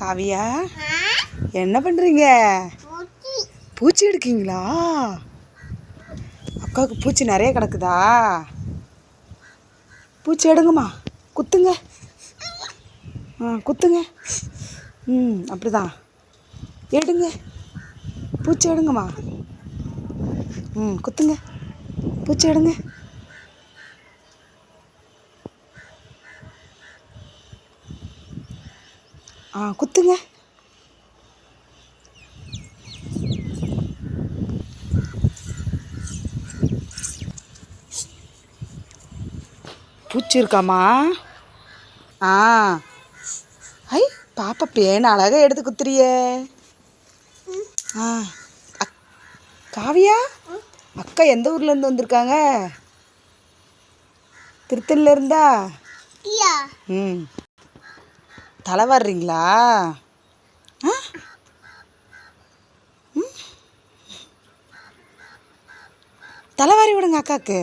காவியா என்ன பண்ணுறீங்க பூச்சி எடுக்கீங்களா? அக்காவுக்கு பூச்சி நிறைய கிடக்குதா? பூச்சி எடுங்கம்மா. குத்துங்க. ஆ குத்துங்க. ம் அப்படிதான். எடுங்க. பூச்சி எடுங்கம்மா. ம் குத்துங்க. பூச்சி எடுங்க. ஆ குத்துங்க. பூச்சி இருக்காம்மா ஆ. ஐ பாப்பா பேன் அழகாக எடுத்து குத்துறியே. ஆ அக்- காவியா? அக்கா எந்த ஊர்லேருந்து வந்திருக்காங்க? திருத்தணில இருந்தா? ம். தலை வர்றீங்களா ஆ? ம்? விடுங்க அக்காவுக்கு